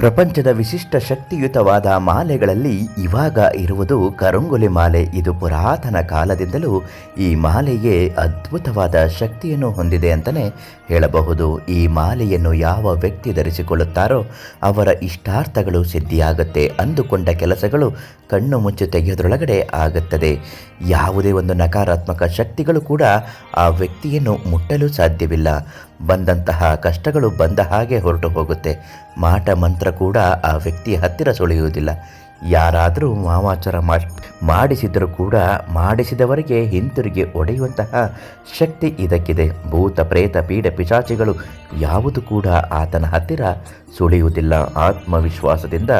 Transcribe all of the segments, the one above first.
ಪ್ರಪಂಚದ ವಿಶಿಷ್ಟ ಶಕ್ತಿಯುತವಾದ ಮಾಲೆಗಳಲ್ಲಿ ಇವಾಗ ಇರುವುದು ಕರಂಗುಲಿ ಮಾಲೆ. ಇದು ಪುರಾತನ ಕಾಲದಿಂದಲೂ ಈ ಮಾಲೆಗೆ ಅದ್ಭುತವಾದ ಶಕ್ತಿಯನ್ನು ಹೊಂದಿದೆ ಅಂತಲೇ ಹೇಳಬಹುದು. ಈ ಮಾಲೆಯನ್ನು ಯಾವ ವ್ಯಕ್ತಿ ಧರಿಸಿಕೊಳ್ಳುತ್ತಾರೋ ಅವರ ಇಷ್ಟಾರ್ಥಗಳು ಸಿದ್ಧಿಯಾಗುತ್ತೆ. ಅಂದುಕೊಂಡ ಕೆಲಸಗಳು ಕಣ್ಣು ಮುಚ್ಚು ತೆಗೆಯೋದ್ರೊಳಗಡೆ ಆಗುತ್ತದೆ. ಯಾವುದೇ ಒಂದು ನಕಾರಾತ್ಮಕ ಶಕ್ತಿಗಳು ಕೂಡ ಆ ವ್ಯಕ್ತಿಯನ್ನು ಮುಟ್ಟಲು ಸಾಧ್ಯವಿಲ್ಲ. ಬಂದಂತಹ ಕಷ್ಟಗಳು ಬಂದ ಹಾಗೆ ಹೊರಟು ಹೋಗುತ್ತೆ. ಮಾಟ ಮಂತ್ರ ಕೂಡ ಆ ವ್ಯಕ್ತಿಯ ಹತ್ತಿರ ಸುಳಿಯುವುದಿಲ್ಲ. ಯಾರಾದರೂ ಮಾವಾಚಾರ ಮಾಡಿ, ಮಾಡಿಸಿದರೂ ಕೂಡ ಮಾಡಿಸಿದವರಿಗೆ ಹಿಂತಿರುಗಿ ಒಡೆಯುವಂತಹ ಶಕ್ತಿ ಇದಕ್ಕಿದೆ. ಭೂತ, ಪ್ರೇತ, ಪೀಡ, ಪಿಶಾಚಿಗಳು ಯಾವುದು ಕೂಡ ಆತನ ಹತ್ತಿರ ಸುಳಿಯುವುದಿಲ್ಲ. ಆತ್ಮವಿಶ್ವಾಸದಿಂದ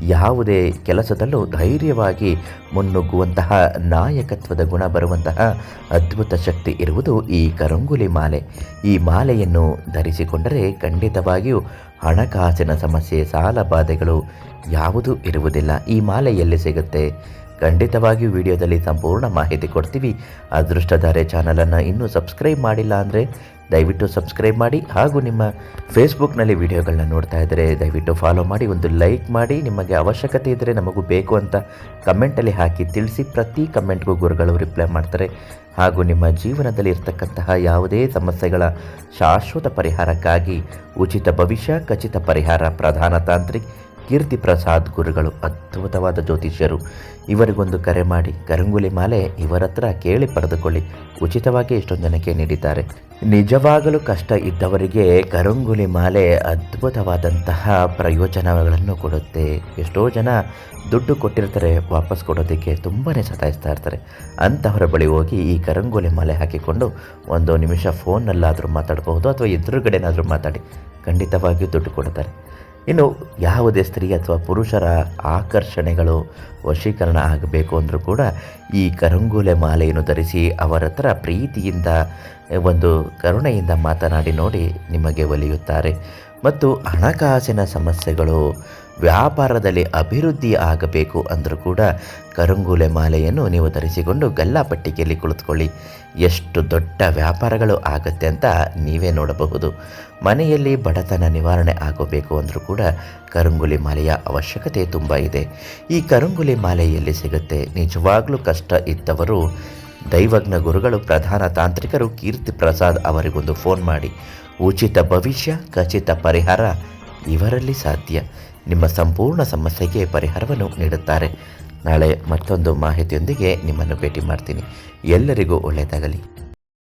ಯಾವುದೇ ಕೆಲಸದಲ್ಲೂ ಧೈರ್ಯವಾಗಿ ಮುನ್ನುಗ್ಗುವಂತಹ ನಾಯಕತ್ವದ ಗುಣ ಬರುವಂತಹ ಅದ್ಭುತ ಶಕ್ತಿ ಇರುವುದು ಈ ಕರಂಗುಲಿ ಮಾಲೆ. ಈ ಮಾಲೆಯನ್ನು ಧರಿಸಿಕೊಂಡರೆ ಖಂಡಿತವಾಗಿಯೂ ಹಣಕಾಸಿನ ಸಮಸ್ಯೆ, ಸಾಲ ಬಾಧೆಗಳು ಯಾವುದೂ ಇರುವುದಿಲ್ಲ. ಈ ಮಾಲೆ ಎಲ್ಲಿ ಸಿಗುತ್ತೆ? ಖಂಡಿತವಾಗಿಯೂ ವಿಡಿಯೋದಲ್ಲಿ ಸಂಪೂರ್ಣ ಮಾಹಿತಿ ಕೊಡ್ತೀವಿ. ಅದೃಷ್ಟಧಾರೆ ಚಾನಲನ್ನು ಇನ್ನೂ ಸಬ್ಸ್ಕ್ರೈಬ್ ಮಾಡಿಲ್ಲ ಅಂದರೆ ದಯವಿಟ್ಟು ಸಬ್ಸ್ಕ್ರೈಬ್ ಮಾಡಿ ಹಾಗೂ ನಿಮ್ಮ ಫೇಸ್ಬುಕ್ನಲ್ಲಿ ವಿಡಿಯೋಗಳನ್ನ ನೋಡ್ತಾ ಇದ್ದರೆ ದಯವಿಟ್ಟು ಫಾಲೋ ಮಾಡಿ, ಒಂದು ಲೈಕ್ ಮಾಡಿ. ನಿಮಗೆ ಅವಶ್ಯಕತೆ ಇದ್ದರೆ ನಮಗೂ ಬೇಕು ಅಂತ ಕಮೆಂಟಲ್ಲಿ ಹಾಕಿ ತಿಳಿಸಿ ಪ್ರತಿ ಕಮೆಂಟ್ಗೂ ಗುರುಗಳು ರಿಪ್ಲೈ ಮಾಡ್ತಾರೆ. ಹಾಗೂ ನಿಮ್ಮ ಜೀವನದಲ್ಲಿ ಇರ್ತಕ್ಕಂತಹ ಯಾವುದೇ ಸಮಸ್ಯೆಗಳ ಶಾಶ್ವತ ಪರಿಹಾರಕ್ಕಾಗಿ ಉಚಿತ ಭವಿಷ್ಯ, ಖಚಿತ ಪರಿಹಾರ, ಪ್ರಧಾನ ತಾಂತ್ರಿಕ್ ಕೀರ್ತಿ ಪ್ರಸಾದ್ ಗುರುಗಳು ಅದ್ಭುತವಾದ ಜ್ಯೋತಿಷ್ಯರು. ಇವರಿಗೊಂದು ಕರೆ ಮಾಡಿ ಕರಂಗುಲಿ ಮಾಲೆ ಇವರ ಹತ್ರ ಕೇಳಿ ಪಡೆದುಕೊಳ್ಳಿ. ಉಚಿತವಾಗಿ ಎಷ್ಟೊಂದು ಜನಕ್ಕೆ ನೀಡಿದ್ದಾರೆ. ನಿಜವಾಗಲೂ ಕಷ್ಟ ಇದ್ದವರಿಗೆ ಕರಂಗುಲಿ ಮಾಲೆ ಅದ್ಭುತವಾದಂತಹ ಪ್ರಯೋಜನಗಳನ್ನು ಕೊಡುತ್ತೆ. ಎಷ್ಟೋ ಜನ ದುಡ್ಡು ಕೊಟ್ಟಿರ್ತಾರೆ, ವಾಪಸ್ ಕೊಡೋದಕ್ಕೆ ತುಂಬಾ ಸತಾಯಿಸ್ತಾ ಇರ್ತಾರೆ. ಅಂಥವರ ಬಳಿ ಹೋಗಿ ಈ ಕರಂಗುಲಿ ಮಾಲೆ ಹಾಕಿಕೊಂಡು ಒಂದು ನಿಮಿಷ ಫೋನ್ನಲ್ಲಾದರೂ ಮಾತಾಡಬಹುದು ಅಥವಾ ಎದುರುಗಡೆನಾದರೂ ಮಾತಾಡಿ. ಖಂಡಿತವಾಗಿಯೂ ದುಡ್ಡು ಕೊಡ್ತಾರೆ ಇನ್ನು ಯಾವುದೇ ಸ್ತ್ರೀ ಅಥವಾ ಪುರುಷರ ಆಕರ್ಷಣೆಗಳು ವಶೀಕರಣ ಆಗಬೇಕು ಅಂದರೂ ಕೂಡ ಈ ಕರಂಗೂಲೆ ಮಾಲೆಯನ್ನು ಧರಿಸಿ ಅವರ ಹತ್ರ ಪ್ರೀತಿಯಿಂದ, ಒಂದು ಕರುಣೆಯಿಂದ ಮಾತನಾಡಿ ನೋಡಿ ನಿಮಗೆ ಒಲಿಯುತ್ತಾರೆ. ಮತ್ತು ಹಣಕಾಸಿನ ಸಮಸ್ಯೆಗಳು ವ್ಯಾಪಾರದಲ್ಲಿ ಅಭಿವೃದ್ಧಿ ಆಗಬೇಕು ಅಂದರೂ ಕೂಡ ಕರುಂಗುಲೆ ಮಾಲೆಯನ್ನು ನೀವು ಧರಿಸಿಕೊಂಡು ಗಲ್ಲಾಪಟ್ಟಿಗೆಯಲ್ಲಿ ಕುಳಿತುಕೊಳ್ಳಿ. ಎಷ್ಟು ದೊಡ್ಡ ವ್ಯಾಪಾರಗಳು ಆಗುತ್ತೆ ಅಂತ ನೀವೇ ನೋಡಬಹುದು. ಮನೆಯಲ್ಲಿ ಬಡತನ ನಿವಾರಣೆ ಆಗಬೇಕು ಅಂದರೂ ಕೂಡ ಕರಂಗುಲಿ ಮಾಲೆಯ ಅವಶ್ಯಕತೆ ತುಂಬ ಇದೆ. ಈ ಕರಂಗುಲಿ ಮಾಲೆಯಲ್ಲಿ ಸಿಗುತ್ತೆ? ನಿಜವಾಗ್ಲೂ ಕಷ್ಟ ಇದ್ದವರು, ದೈವಜ್ಞ ಗುರುಗಳು, ಪ್ರಧಾನ ತಾಂತ್ರಿಕರು ಕೀರ್ತಿ ಪ್ರಸಾದ್ ಅವರಿಗೊಂದು ಫೋನ್ ಮಾಡಿ. ಉಚಿತ ಭವಿಷ್ಯ, ಖಚಿತ ಪರಿಹಾರ ಇವರಲ್ಲಿ ಸಾಧ್ಯ. ನಿಮ್ಮ ಸಂಪೂರ್ಣ ಸಮಸ್ಯೆಗೆ ಪರಿಹಾರವನ್ನು ನೀಡುತ್ತಾರೆ. ನಾಳೆ ಮತ್ತೊಂದು ಮಾಹಿತಿಯೊಂದಿಗೆ ನಿಮ್ಮನ್ನು ಭೇಟಿ ಮಾಡ್ತೀನಿ. ಎಲ್ಲರಿಗೂ ಒಳ್ಳೆಯದಾಗಲಿ.